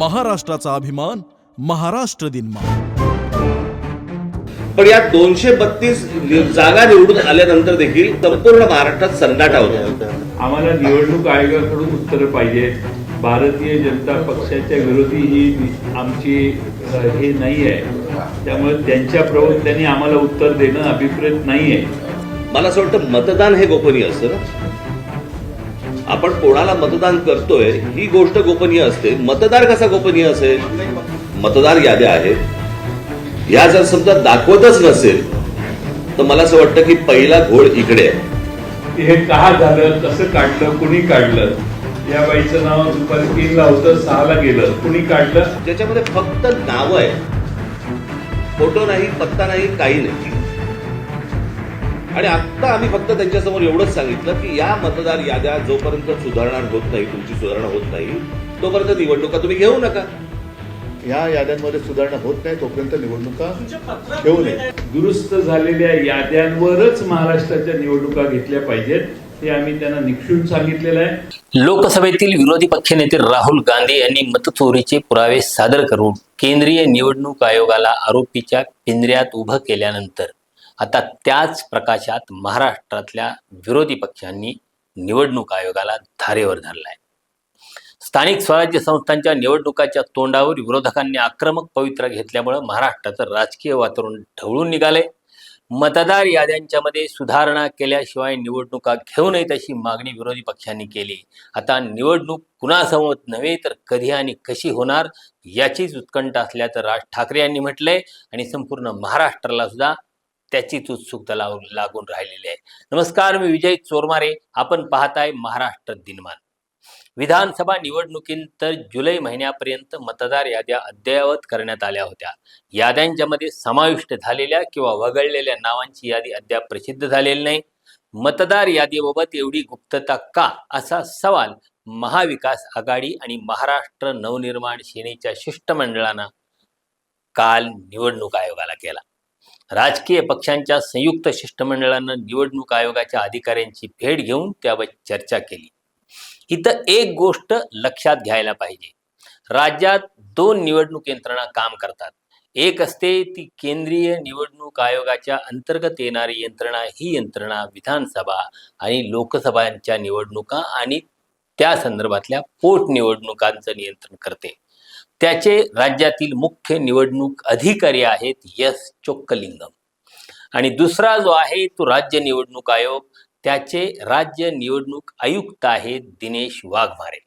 महाराष्ट्राचा अभिमान महाराष्ट्र दिनमा पण या दोनशे बत्तीस जागा निवडून आल्यानंतर देखील संपूर्ण महाराष्ट्रात सन्नाटा होता आम्हाला निवडणूक आयोगाकडून उत्तरं पाहिजे. भारतीय जनता पक्षाच्या विरोधी ही आमची हे नाही आहे त्यामुळे त्यांच्या प्रवक्त्यांनी आम्हाला उत्तर देणं अभिप्रेत नाही आहे मला असं वाटतं मतदान हे गोपनीय असतं ना? आपण कोणाला मतदान करतोय ही गोष्ट गोपनीय असते. मतदार कसा गोपनीय असेल? मतदार याद्या आहेत. या जर समजा दाखवतच नसेल तर मला असं वाटतं की पहिला घोळ इकडे आहे. हे का झालं कसं काढलं कुणी काढलं? या बाईचं नाव दुपारी तीनला होतं सहाला गेलं. कुणी काढलं? ज्याच्यामध्ये फक्त नाव आहे फोटो नाही पत्ता नाही काही नाही. आणि आता आम्ही फक्त त्यांच्यासमोर एवढंच सांगितलं की या मतदार याद्या जोपर्यंत सुधारणा होत नाही तुमची सुधारणा होत नाही तोपर्यंत निवडणुका तुम्ही घेऊ नका. या याद्यांमध्ये सुधारणा होत नाही तोपर्यंत निवडणुका घेऊ नये. दुरुस्त झालेल्या याद्यांवरच महाराष्ट्राच्या निवडणुका घेतल्या पाहिजेत हे आम्ही त्यांना निक्षून सांगितलेलं आहे. लोकसभेतील विरोधी पक्षनेते राहुल गांधी यांनी मतचोरीचे पुरावे सादर करून केंद्रीय निवडणूक आयोगाला आरोपीच्या पिंजऱ्यात उभं केल्यानंतर आता त्याच प्रकाशात महाराष्ट्रातल्या विरोधी पक्षांनी निवडणूक आयोगाला धारेवर धरलाय. स्थानिक स्वराज्य संस्थांच्या निवडणुकाच्या तोंडावर विरोधकांनी आक्रमक पवित्रा घेतल्यामुळे महाराष्ट्राचं राजकीय वातावरण ढवळून निघाले मतदार याद्यांच्या मध्ये सुधारणा केल्याशिवाय निवडणुका घेऊ नयेत अशी मागणी विरोधी पक्षांनी केली. आता निवडणूक कुणासमोर नव्हे तर कधी आणि कशी होणार याचीच उत्कंठ असल्याचं राज ठाकरे यांनी म्हटलंय. आणि संपूर्ण महाराष्ट्राला सुद्धा त्याचीच उत्सुकता लाव- लागून राहिलेली आहे. नमस्कार मी विजय चोरमारे. आपण पाहताय महाराष्ट्र दिनमान. विधानसभा निवडणुकीनंतर जुलै महिन्यापर्यंत मतदार याद्या अद्ययावत करण्यात आल्या होत्या. याद्यांच्या मध्ये समाविष्ट झालेल्या किंवा वगळलेल्या नावांची यादी अद्याप प्रसिद्ध झालेली नाही. मतदार यादीबाबत एवढी गुप्तता का? असा सवाल महाविकास आघाडी आणि महाराष्ट्र नवनिर्माण सेनेच्या शिष्टमंडळानं काल निवडणूक आयोगाला केला. राजकीय पक्षांच्या संयुक्त शिष्टमंडळानं निवडणूक आयोगाच्या अधिकाऱ्यांची भेट घेऊन त्यावर चर्चा केली. इथं एक गोष्ट लक्षात घ्यायला पाहिजे. राज्यात दोन निवडणूक यंत्रणा काम करतात. एक असते ती केंद्रीय निवडणूक आयोगाच्या अंतर्गत येणारी यंत्रणा ही यंत्रणा विधानसभा आणि लोकसभांच्या निवडणुका आणि त्या संदर्भातल्या पोटनिवडणुकांचं नियंत्रण करते. त्याचे राज्यातील मुख्य निवडणूक अधिकारी आहेत यस चोक्कलिंगम. आणि दुसरा जो आहे तो राज्य निवडणूक आयोग त्याचे राज्य निवडणूक आयुक्त आहेत दिनेश वाघमारे.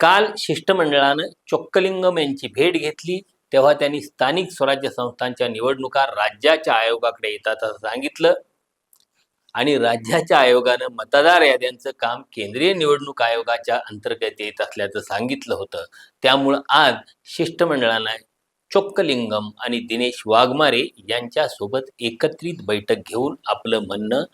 काल शिष्टमंडळानं चोक्कलिंगम यांची भेट घेतली तेव्हा त्यांनी स्थानिक स्वराज्य संस्थांच्या निवडणुका राज्याच्या आयोगाकडे येतात असं सांगितलं. आणि राज्याच्या आयोगानं मतदार याद्यांचं काम केंद्रीय निवडणूक आयोगाच्या अंतर्गत येत असल्याचं सांगितलं होतं. त्यामुळं आज शिष्टमंडळानं चोक्कलिंगम आणि दिनेश वाघमारे यांच्यासोबत एकत्रित बैठक घेऊन आपलं म्हणणं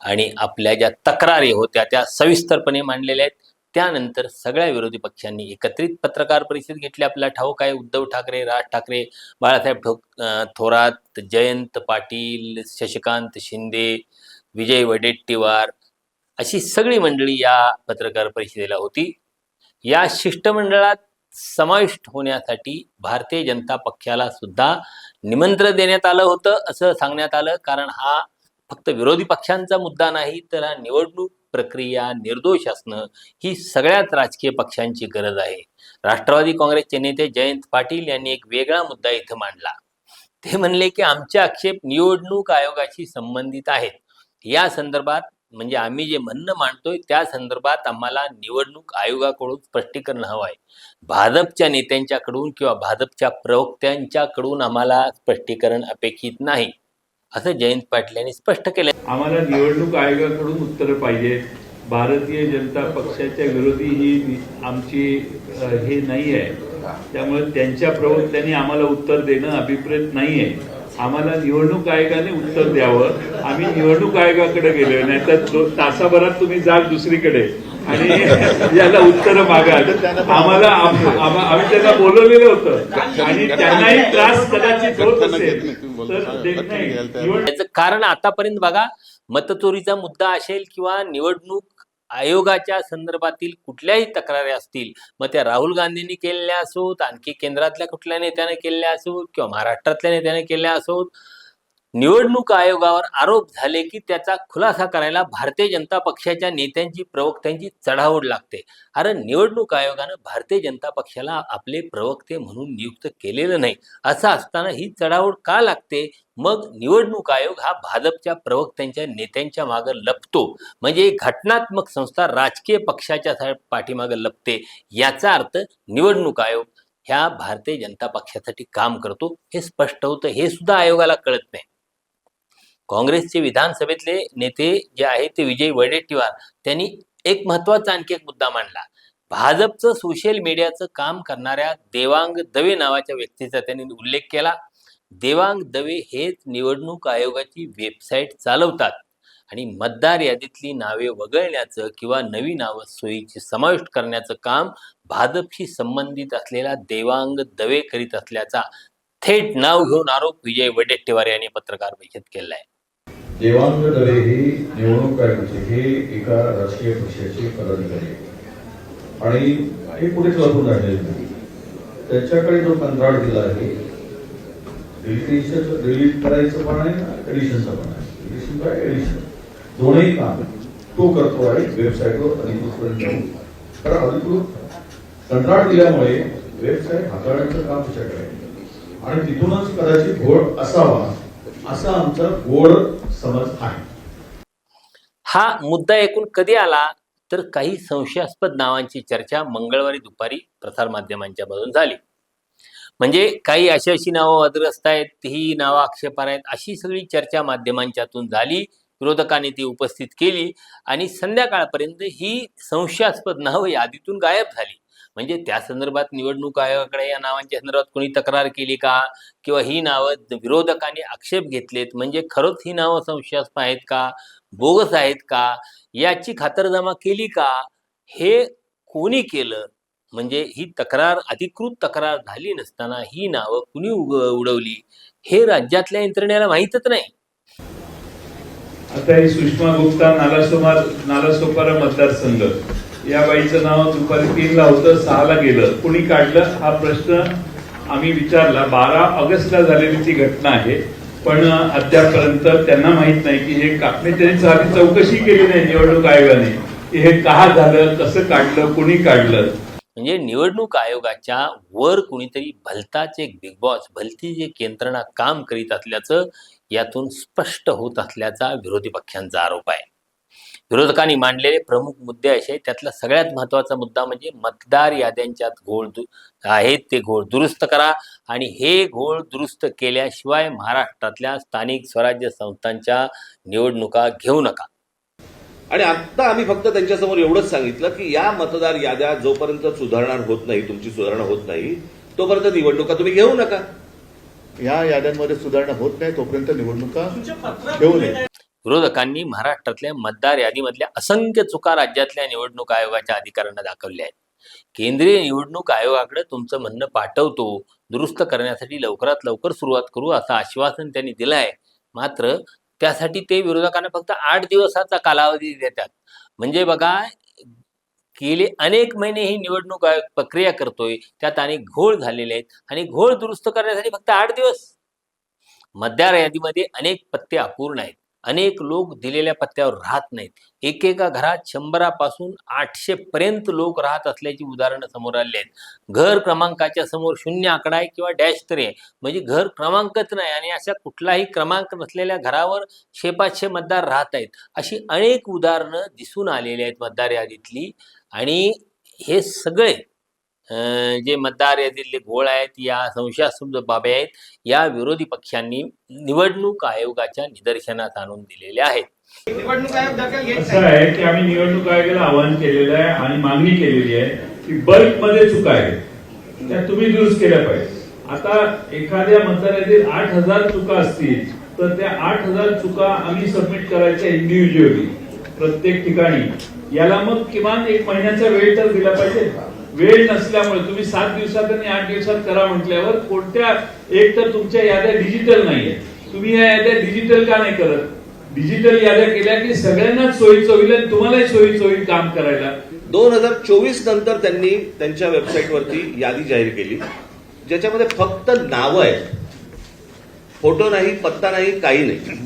आणि आपल्या ज्या तक्रारी होत्या त्या सविस्तरपणे मांडलेल्या आहेत. त्यानंतर सगळ्या विरोधी पक्षांनी एकत्रित पत्रकार परिषद घेतली. आपल्याला ठाऊक आहे उद्धव ठाकरे राज ठाकरे बाळासाहेब ठोक थोरात जयंत पाटील शशिकांत शिंदे विजय वडेट्टीवार अशी सगळी मंडळी या पत्रकार परिषदेला होती. या शिष्टमंडळात समाविष्ट होण्यासाठी भारतीय जनता पक्षाला सुद्धा निमंत्रण देण्यात आलं होतं असं सांगण्यात आलं. कारण हा फक्त विरोधी पक्षांचा मुद्दा नाही तर हा निवडणूक प्रक्रिया निर्दोष असणं ही सगळ्याच राजकीय पक्षांची गरज आहे. राष्ट्रवादी काँग्रेसचे नेते जयंत पाटील यांनी एक वेगळा मुद्दा इथं मांडला. ते म्हणले की आमचे आक्षेप निवडणूक आयोगाशी संबंधित आहेत. या संदर्भात म्हणजे आम्ही जे म्हणणं मांडतोय त्या संदर्भात आम्हाला निवडणूक आयोगाकडून स्पष्टीकरण हवं आहे भाजपच्या नेत्यांच्याकडून किंवा भाजपच्या प्रवक्त्यांच्याकडून आम्हाला स्पष्टीकरण अपेक्षित नाही असं जयंत पाटील यांनी स्पष्ट केलं आम्हाला निवडणूक आयोगाकडून उत्तर पाहिजे. भारतीय जनता पक्षाच्या विरोधी ही आमची हे नाही आहे त्यामुळे त्यांच्या प्रवक्त्यांनी आम्हाला उत्तर देणं अभिप्रेत नाही आहे आम्हाला निवडणूक आयोगाने उत्तर द्यावं. आम्ही निवडणूक आयोगाकडे गेलो नाही तर तासाभरात तुम्ही जाल दुसरीकडे. आणि याला उत्तर मागा. आम्हाला आम- आम- आम्ही त्यांना बोलवलेलं होतं. आणि त्यांनाही त्रास कदाचित होत असेल. तर कारण आतापर्यंत बघा मतचोरीचा मुद्दा असेल किंवा निवडणूक आयोगाच्या संदर्भातील कुठल्याही तक्रारी असतील मग त्या राहुल गांधींनी केलेल्या असोत आणखी केंद्रातल्या कुठल्या नेत्याने केलेल्या असोत किंवा महाराष्ट्रातल्या नेत्याने केलेल्या असोत निवडणूक आयोगावर आरोप झाले की त्याचा खुलासा करायला भारतीय जनता पक्षाच्या नेत्यांची प्रवक्त्यांची चढाओढ लागते. कारण निवडणूक आयोगानं भारतीय जनता पक्षाला आपले प्रवक्ते म्हणून नियुक्त केलेलं नाही. असं असताना ही चढाओढ का लागते? मग निवडणूक आयोग हा भाजपच्या प्रवक्त्यांच्या नेत्यांच्या मागं लपतो. म्हणजे घटनात्मक संस्था राजकीय पक्षाच्या पाठीमागं पाठीमागे लपते. याचा अर्थ निवडणूक आयोग ह्या भारतीय जनता पक्षासाठी काम करतो. हे स्पष्ट होतं. हे सुद्धा आयोगाला कळत नाही. काँग्रेसचे विधानसभेतले नेते जे आहेत ते विजय वडेट्टीवार त्यांनी एक महत्त्वाचा आणखी एक मुद्दा मांडला. भाजपचं सोशल मीडियाचं काम करणाऱ्या देवांग दवे नावाच्या व्यक्तीचा त्यांनी उल्लेख केला. देवांग दवे हेच निवडणूक आयोगाची वेबसाईट चालवतात आणि मतदार यादीतली नावे वगळण्याचं किंवा नवी नावं सोयीची समाविष्ट करण्याचं काम भाजपशी संबंधित असलेला देवांग दवे करीत असल्याचा थेट नाव घेऊन आरोप विजय वडेट्टीवार यांनी पत्रकार परिषद केला आहे देवांग दले हे निवडणूक आयोगाचे हे एका राजकीय पक्षाचे पदाधिकारी आणि हे कुठेच लपून राहिलेले नाही. त्याच्याकडे जो कंत्राट दिला आहे डिलिटेशन डिलीट करायचं पण आहे एडिशनचं पण आहे. एडिशन काय एडिशन दोन्ही काम तो करतो आहे वेबसाईटवर अधिकृतपर्यंत जाऊन. कारण अधिकृत कंत्राट दिल्यामुळे वेबसाईट हाताळण्याचं काम त्याच्याकडे आणि तिथूनच कदाचित घोळ असावा असा आमचा गोड समज आहे. हा मुद्दा एकूण कधी आला? तर काही संशयास्पद नावांची चर्चा मंगळवारी दुपारी प्रसारमाध्यमांच्या मधून झाली. म्हणजे काही अशी अशी नावं वादग्रस्त आहेत ही नावं आक्षेपार आहेत अशी सगळी चर्चा माध्यमांच्यातून झाली विरोधकांनी ती उपस्थित केली आणि संध्याकाळपर्यंत ही संशयास्पद नावं यादीतून गायब झाली. म्हणजे त्या संदर्भात निवडणूक आयोगाकडे या नावांच्या संदर्भात कोणी तक्रार केली का? किंवा ही नावं विरोधकांनी आक्षेप घेतलेत म्हणजे खरंच ही नावं संशयास्पद आहेत का? बोगस आहेत का? याची खातरजमा केली का? हे कोणी केलं? म्हणजे ही तक्रार अधिकृत तक्रार झाली नसताना ही नावं कुणी उग उडवली? हे राज्यातल्या यंत्रणेला माहीतच नाही. आता ही सुषमा गुप्ता नालासोमार नालासोपारा मतदारसंघ. या बाईचं नाव दुपारी तीनला होतं सहाला गेलं. कुणी काढलं? हा प्रश्न आम्ही विचारला. बारा ऑगस्टला झालेली ती घटना आहे पण अद्यापर्यंत त्यांना माहीत नाही की हे कापणे त्यांनी साधी चौकशी केली नाही निवडणूक आयोगाने. की हे का झालं कसं काढलं कुणी काढलं? म्हणजे निवडणूक आयोगाच्या वर कुणीतरी भलताच एक बिग बॉस भलती एक यंत्रणा काम करीत असल्याचं यातून स्पष्ट होत असल्याचा विरोधी पक्षांचा आरोप आहे. विरोधकांनी मांडलेले प्रमुख मुद्दे असे. त्यातला सगळ्यात महत्त्वाचा मुद्दा म्हणजे मतदार याद्यांच्यात घोळ दु आहेत ते घोळ दुरुस्त करा आणि हे घोळ दुरुस्त केल्याशिवाय महाराष्ट्रातल्या स्थानिक स्वराज्य संस्थांच्या निवडणुका घेऊ नका आणि आता आम्ही फक्त त्यांच्यासमोर एवढंच सांगितलं की या मतदार याद्या जोपर्यंत सुधारणा होत नाही तुमची सुधारणा होत नाही तोपर्यंत निवडणुका तुम्ही घेऊ नका या याद्यांमध्ये सुधारणा होत नाही तोपर्यंत निवडणुका घेऊ नये विरोधकांनी महाराष्ट्रातल्या मतदार यादीमधल्या असंख्य चुका राज्यातल्या निवडणूक आयोगाच्या अधिकाऱ्यांना दाखवल्या आहेत. केंद्रीय निवडणूक आयोगाकडे तुमचं म्हणणं पाठवतो दुरुस्त करण्यासाठी लवकरात लवकर सुरुवात करू असं आश्वासन त्यांनी दिलं आहे मात्र त्यासाठी ते विरोधकांना फक्त आठ दिवसाचा कालावधी देतात. म्हणजे बघा गेले अनेक महिने ही निवडणूक आयोग प्रक्रिया करतोय त्यात अनेक घोळ झालेले आहेत आणि घोळ दुरुस्त करण्यासाठी फक्त आठ दिवस. मतदार यादीमध्ये अनेक पत्ते अपूर्ण आहेत. अनेक लोक दिलेल्या पत्त्यावर राहत नाहीत. एकेका घरात शंभरापासून आठशे पर्यंत लोक राहत असल्याची उदाहरणं समोर आली आहेत. घर क्रमांकाच्या समोर शून्य आकडा आहे किंवा डॅश तरी आहे. म्हणजे घर क्रमांकच नाही आणि अशा कुठलाही क्रमांक नसलेल्या घरावर शेपाचशे मतदार राहत आहेत. अशी अनेक उदाहरणं दिसून आलेली आहेत मतदार यादीतली आणि हे सगळे जे मतदार यादीतले घोळ आहेत या संशयास्पद बाबी आहेत या विरोधी पक्षांनी निवडणूक आयोगाच्या निदर्शनास आणून दिलेल्या आहेत. असं आहे की आम्ही निवडणूक आयोगाला आवाहन केलेलं आहे आणि मागणी केलेली आहे की बल्कमध्ये चुका आहेत. त्या तुम्ही दुरुस्त केल्या पाहिजे आता एखाद्या मतदारातील आठ हजार चुका असतील तर त्या आठ हजार चुका आम्ही सबमिट करायच्या इंडिव्हिज्युअली प्रत्येक ठिकाणी. याला मग किमान एक महिन्याचा वेळ तर दिला पाहिजे. वेळ नसल्यामुळे तुम्ही सात दिवसात आणि आठ दिवसात करा म्हटल्यावर कोणत्या एक तर तुमच्या याद्या डिजिटल नाहीये. तुम्ही या याद्या डिजिटल का नाही करत? डिजिटल याद्या केल्या की सगळ्यांनाच सोयीचं होईल आणि तुम्हालाही सोयीचं होईल काम करायला. दोन हजार चोवीस नंतर त्यांनी त्यांच्या वेबसाईटवरती यादी जाहीर केली ज्याच्यामध्ये फक्त नावं आहेत. फोटो नाही पत्ता नाही काही नाही.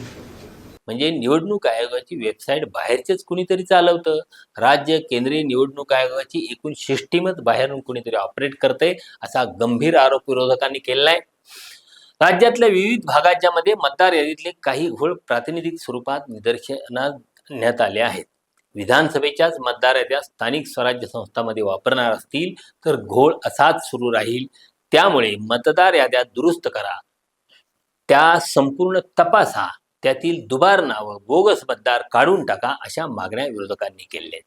म्हणजे निवडणूक आयोगाची वेबसाईट बाहेरचेच कुणीतरी चालवतं. राज्य केंद्रीय निवडणूक आयोगाची एकूण सिस्टीमच बाहेरून कुणीतरी ऑपरेट करते असा गंभीर आरोप विरोधकांनी केलेला आहे राज्यातल्या विविध भागाच्या मध्ये मतदार यादीतले काही घोळ प्रातिनिधिक स्वरूपात निदर्शनात आणण्यात आले आहेत. विधानसभेच्याच मतदार याद्या स्थानिक स्वराज्य संस्थांमध्ये वापरणार असतील तर घोळ असाच सुरू राहील. त्यामुळे मतदार याद्या दुरुस्त करा. त्या संपूर्ण तपासा. त्यातील दुबार नावं बोगस मतदार काढून टाका अशा मागण्या विरोधकांनी केल्या आहेत.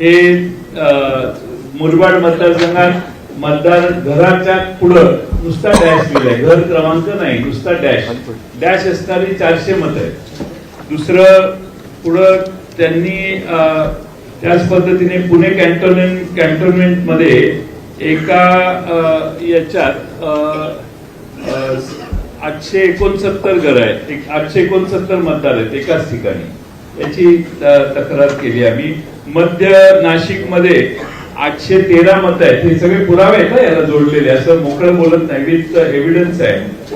हे मुरबाड मतदारसंघात मतदार घराच्या पुढं नुसता डॅश दिलाय. घर क्रमांक नाही नुसता डॅश. डॅश असणारी चारशे मत आहे दुसरं पुढं त्यांनी त्याच पद्धतीने पुणे कॅन्टोनमेंट कॅन्टोनमेंटमध्ये एका अ, याच्यात आठशे एकोणसत्तर घर आहेत. एक आठशे एकोणसत्तर मतदार आहेत एकाच ठिकाणी. याची तक्रार केली आम्ही. मध्य नाशिकमध्ये आठशे तेरा मत आहेत. हे सगळे पुरावे आहेत ना याला जोडलेले. असं मोकळं बोलत नाही विथ एव्हिडन्स आहे.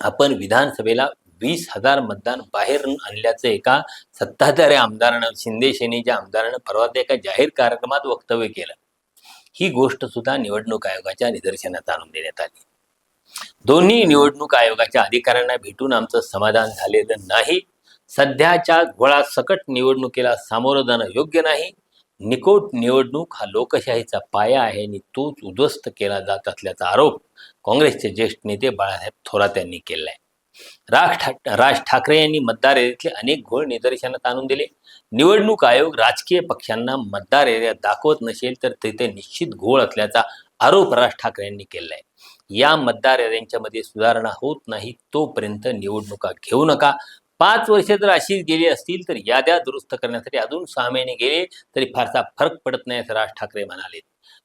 आपण विधानसभेला वीस हजार मतदान बाहेरून आणल्याचं एका सत्ताधारी आमदारानं शिंदे सेनेच्या आमदारानं परवा त्या एका जाहीर कार्यक्रमात वक्तव्य केलं. ही गोष्ट सुद्धा निवडणूक आयोगाच्या निदर्शनात आणून देण्यात आली. दोन्ही निवडणूक आयोगाच्या अधिकाऱ्यांना भेटून आमचं समाधान झालेलं नाही. सध्याच्या घोळासकट निवडणुकीला सामोरं जाणं योग्य नाही. निकोट निवडणूक हा लोकशाहीचा पाया आहे आणि तोच उद्ध्वस्त केला जात असल्याचा आरोप काँग्रेसचे ज्येष्ठ नेते बाळासाहेब थोरात यांनी आहे राज ठाक राज ठाकरे यांनी मतदार एरियातले अनेक घोळ निदर्शनात आणून दिले. निवडणूक आयोग राजकीय पक्षांना मतदार एरिया दाखवत नसेल तर तिथे निश्चित घोळ असल्याचा आरोप राज ठाकरे यांनी केलाय. या मतदार याद्यांच्यामध्ये सुधारणा होत नाही तोपर्यंत निवडणुका घेऊ नका. पाच वर्षे जर अशीच गेली असतील तर याद्या दुरुस्त करण्यासाठी अजून सहा महिने गेले तरी फारसा फरक पडत नाही असं राज ठाकरे म्हणाले.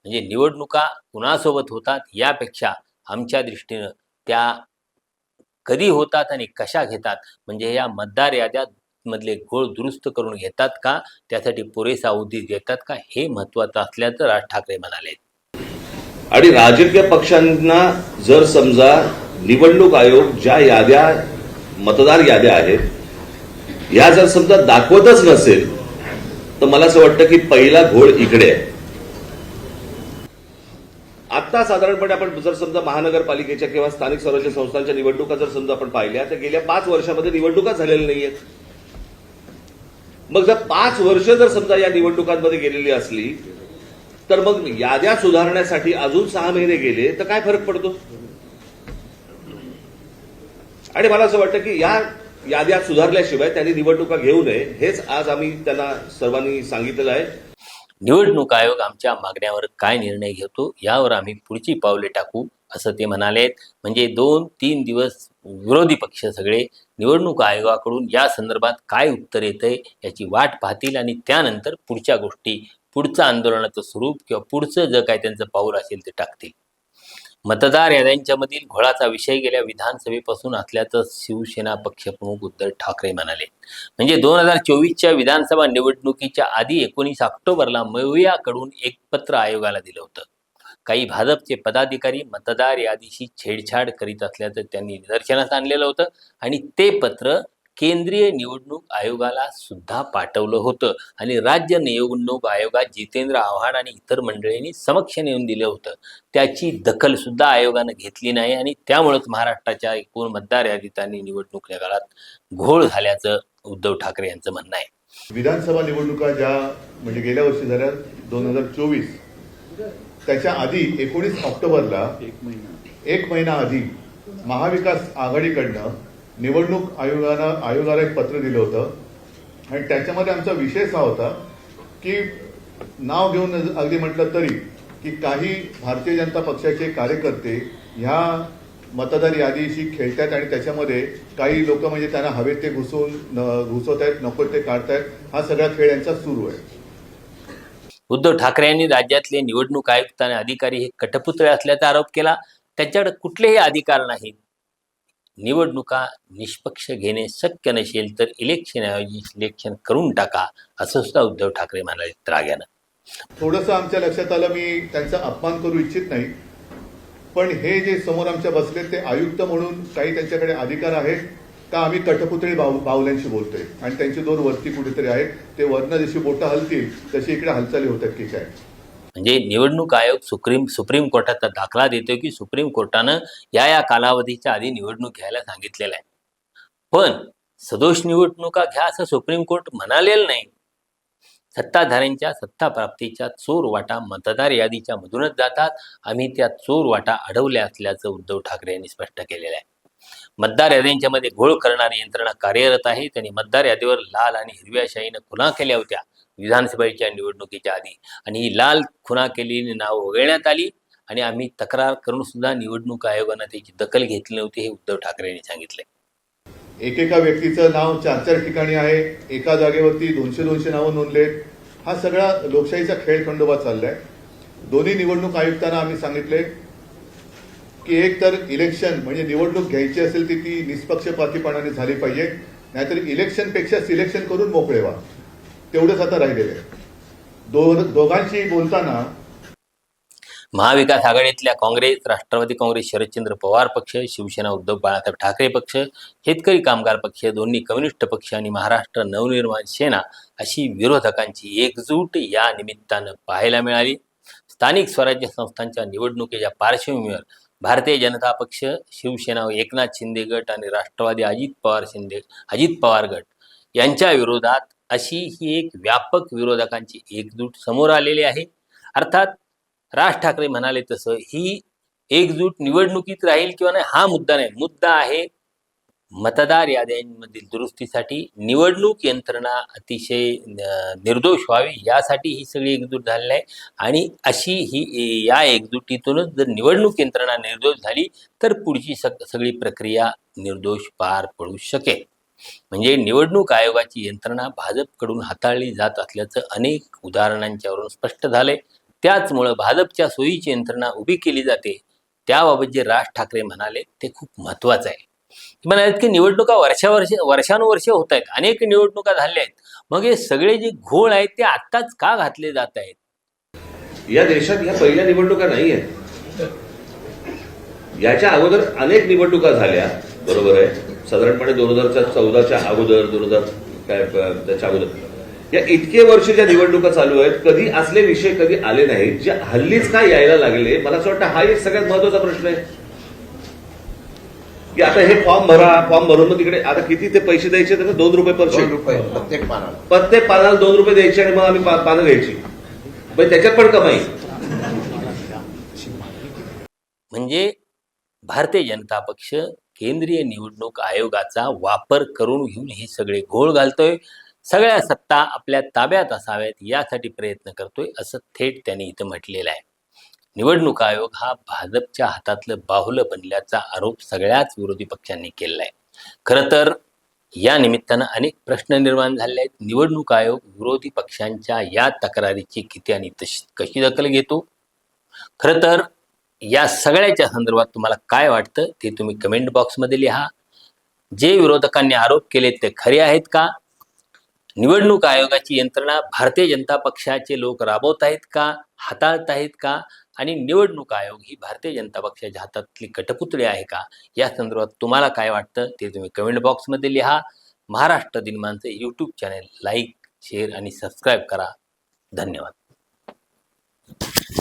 म्हणजे निवडणुका कुणासोबत होतात यापेक्षा आमच्या दृष्टीनं त्या कधी होतात आणि कशा घेतात? म्हणजे या मतदार याद्या मधले घोळ दुरुस्त करून घेतात का? त्यासाठी पुरेसा उद्देश घेतात का? हे महत्वाचं असल्याचं राज ठाकरे म्हणाले. आणि राजकीय पक्षांना जर समजा निवडणूक आयोग ज्या याद्या मतदार याद्या आहेत या जर समजा दाखवतच नसेल तर मला असं वाटतं की पहिला घोळ इकडे आहे. आता साधारणपणे आपण जर समजा महानगरपालिकेच्या किंवा स्थानिक स्वराज्य संस्थांच्या निवडणुका जर समजा आपण पाहिल्या तर गेल्या पाच वर्षामध्ये निवडणुका झालेल्या नाहीयेत. मग जर पाच वर्ष जर समजा या निवडणुकांमध्ये गेलेली असली तर मग याद्या सुधारण्यासाठी अजून सहा महिने गेले तर काय फरक पडतो? आणि मला असं वाटतं की या याद्या सुधारल्याशिवाय त्यांनी निवडणुका घेऊ नये हेच आज आम्ही त्यांना सर्वांनी सांगितलेलं आहे. निवडणूक आयोग आमच्या मागण्यावर काय निर्णय घेतो यावर आम्ही पुढची पावले टाकू असं ते म्हणाले म्हणजे दोन तीन दिवस विरोधी पक्ष सगळे निवडणूक आयोगाकडून या संदर्भात काय उत्तर येतंय याची वाट पाहतील आणि त्यानंतर पुढच्या गोष्टी पुढचं आंदोलनाचं स्वरूप किंवा पुढचं जे काय त्यांचं पाऊल असेल ते टाकतील. मतदार याद्यांच्यामधील घोळाचा विषय गेल्या विधानसभेपासून असल्याचं शिवसेना पक्षप्रमुख उद्धव ठाकरे म्हणाले. म्हणजे दोन हजार चोवीसच्या विधानसभा निवडणुकीच्या आधी एकोणीस ऑक्टोबरला मयुयाकडून एक पत्र आयोगाला दिलं होतं. काही भाजपचे पदाधिकारी मतदार यादीशी छेडछाड करीत असल्याचं त्यांनी निदर्शनास आणलेलं होतं आणि ते पत्र केंद्रीय निवडणूक आयोगाला सुद्धा पाठवलं होतं. आणि राज्य निवडणूक आयोगात जितेंद्र आव्हाड आणि इतर मंडळींनी समक्ष नेऊन दिलं होतं. त्याची दखल सुद्धा आयोगानं घेतली नाही आणि त्यामुळेच महाराष्ट्राच्या एकूण मतदार यादीत आणि निवडणूक काळात घोळ झाल्याचं उद्धव ठाकरे यांचं म्हणणं आहे. विधानसभा निवडणुका ज्या म्हणजे गेल्या वर्षी झाल्या दोन हजार चोवीस त्याच्या आधी एकोणीस ऑक्टोबरला एक महिना आधी महाविकास आघाडीकडनं निवडणूक आयोगानं आयोगाला एक पत्र दिलं होतं. आणि त्याच्यामध्ये आमचा विषय असा होता की नाव घेऊन अगदी म्हटलं तरी की काही भारतीय जनता पक्षाचे कार्यकर्ते ह्या मतदार यादीशी खेळतात आणि त्याच्यामध्ये काही लोक म्हणजे त्यांना हवेत ते घुसवून घुसवत आहेत नको ते काढतायत हा सगळा खेळ यांचा सुरू आहे. उद्धव ठाकरे यांनी राज्यातले निवडणूक आयुक्त आणि अधिकारी हे कटपुतळे असल्याचा आरोप केला. त्यांच्याकडे कुठलेही अधिकार नाहीत निवडणुका निष्पक्ष घेणे शक्य नसेल तर इलेक्शनऐवजी सिलेक्शन करून टाका असं सुद्धा उद्धव ठाकरे म्हणाले त्राग्यानं थोडंसं आमच्या लक्षात आलं मी त्यांचा अपमान करू इच्छित नाही. पण हे जे समोर आमच्या बसले ते आयुक्त म्हणून काही त्यांच्याकडे अधिकार आहेत का आम्ही कठपुतळी बाव बावल्यांशी बोलतोय? आणि त्यांची दोन वरती कुठेतरी आहेत ते वरनं जशी बोटं हलतील तशी इकडे हालचाली होतात की काय? म्हणजे निवडणूक आयोग सुप्रीम सुप्रीम कोर्टाचा दाखला देतोय की सुप्रीम कोर्टानं या या कालावधीच्या आधी निवडणूक घ्यायला सांगितलेलं आहे. पण सदोष निवडणुका घ्या असं सुप्रीम कोर्ट म्हणालेलं नाही. सत्ताधाऱ्यांच्या सत्ता प्राप्तीच्या चोर वाटा मतदार यादीच्या मधूनच जातात. आम्ही त्या चोर वाटा अडवल्या असल्याचं उद्धव ठाकरे यांनी स्पष्ट केलेलं आहे. मतदार याद्यांच्या मध्ये घोळ करणारी यंत्रणा कार्यरत आहे. त्यांनी मतदार यादीवर लाल आणि हिरव्या शाईनं खुला केल्या होत्या. विधानसभेच्या निवडणुकीच्या आधी. आणि ही लाल खुना केलेली नावं वगळण्यात आली आणि आम्ही तक्रार करून सुद्धा निवडणूक आयोगानं त्याची दखल घेतली नव्हती हे उद्धव ठाकरे यांनी सांगितले एकेका व्यक्तीचं नाव चार चार ठिकाणी आहे. एका जागेवरती दोनशे दोनशे नावं नोंदलेत. हा सगळा लोकशाहीचा खेळ खंडोबा चाललाय. दोन्ही निवडणूक आयुक्तांना आम्ही सांगितले की एक तर इलेक्शन म्हणजे निवडणूक घ्यायची असेल ती ती निष्पक्षपातीपणाने झाली पाहिजे. नाहीतर इलेक्शनपेक्षा सिलेक्शन करून मोकळे व्हा. तेवढंच आता राहिलेलं आहे. दो दोघांशी बोलताना महाविकास आघाडीतल्या काँग्रेस राष्ट्रवादी काँग्रेस शरदचंद्र पवार पक्ष शिवसेना उद्धव बाळासाहेब ठाकरे पक्ष शेतकरी कामगार पक्ष दोन्ही कम्युनिस्ट पक्ष आणि महाराष्ट्र नवनिर्माण सेना अशी विरोधकांची एकजूट या निमित्तानं पाहायला मिळाली. स्थानिक स्वराज्य संस्थांच्या निवडणुकीच्या पार्श्वभूमीवर भारतीय जनता पक्ष शिवसेना एकनाथ शिंदे गट आणि राष्ट्रवादी अजित पवार शिंदे अजित पवार गट यांच्या विरोधात अशी ही एक व्यापक विरोधकांची एकजूट समोर आलेली आहे. अर्थात राज ठाकरे म्हणाले तसं ही एकजूट निवडणुकीत राहील किंवा नाही हा मुद्दा नाही. मुद्दा आहे मतदार याद्यांमधील दुरुस्तीसाठी. निवडणूक यंत्रणा अतिशय निर्दोष व्हावी यासाठी ही सगळी एकजूट झालेली आहे. आणि अशी ही या एकजुटीतूनच जर निवडणूक यंत्रणा निर्दोष झाली तर पुढची सग सगळी प्रक्रिया निर्दोष पार पडू शकेल. म्हणजे निवडणूक आयोगाची यंत्रणा भाजपकडून हाताळली जात असल्याचं अनेक उदाहरणांच्यावरून स्पष्ट झालंय. त्याचमुळं भाजपच्या सोयीची यंत्रणा उभी केली जाते. त्याबाबत जे राज ठाकरे म्हणाले ते खूप महत्वाचं आहे. म्हणाले की निवडणुका वर्षावर्ष वर्षानुवर्ष होत आहेत अनेक निवडणुका झाल्या आहेत. मग हे सगळे जे घोळ आहेत ते आत्ताच का घातले जात आहेत? या देशात या पहिल्या निवडणुका नाही आहेत याच्या अगोदर अनेक निवडणुका झाल्या. बरोबर आहे? साधारणपणे दोन हजारच्या चौदाच्या अगोदर दोन हजार काय त्याच्या अगोदर. या इतके वर्ष ज्या निवडणुका चालू आहेत कधी असले विषय कधी आले नाहीत जे हल्लीच काय यायला लागले मला असं वाटतं हा एक सगळ्यात महत्त्वाचा प्रश्न आहे. की आता हे फॉर्म भरा फॉर्म भरून मग तिकडे आता किती ते पैसे द्यायचे तर दोन रुपये पर रुपये प्रत्येक पानाला. प्रत्येक पानाला दोन रुपये द्यायचे आणि मग आम्ही पानं घ्यायची. पण त्याच्यात पण कमाई. म्हणजे भारतीय जनता पक्ष केंद्रीय निवडणूक आयोगाचा वापर करून घेऊन हे सगळे घोळ घालतोय. सगळ्या सत्ता आपल्या ताब्यात असाव्यात यासाठी प्रयत्न करतोय असं थेट त्यांनी इथं म्हटलेलं आहे. निवडणूक आयोग हा भाजपच्या हातातलं बाहुलं बनल्याचा आरोप सगळ्याच विरोधी पक्षांनी केलेला आहे खरं तर या निमित्तानं अनेक प्रश्न निर्माण झाले आहेत. निवडणूक आयोग विरोधी पक्षांच्या या तक्रारीची किती आणि तशी कशी दखल घेतो? खरं तर या सगळ्याच्या संदर्भात तुम्हाला काय वाटतं ते तुम्ही कमेंट बॉक्समध्ये लिहा. जे विरोधकांनी आरोप केले ते खरे आहेत का? निवडणूक आयोगाची यंत्रणा भारतीय जनता पक्षाचे लोक राबवत आहेत का? हाताळत आहेत का? आणि निवडणूक आयोग ही भारतीय जनता पक्षाच्या हातातली कटपुतळी आहे का? या संदर्भात तुम्हाला काय वाटतं ते तुम्ही कमेंट बॉक्समध्ये लिहा. महाराष्ट्र दिनमानचं यूट्यूब चॅनेल लाईक शेअर आणि सबस्क्राईब करा. धन्यवाद.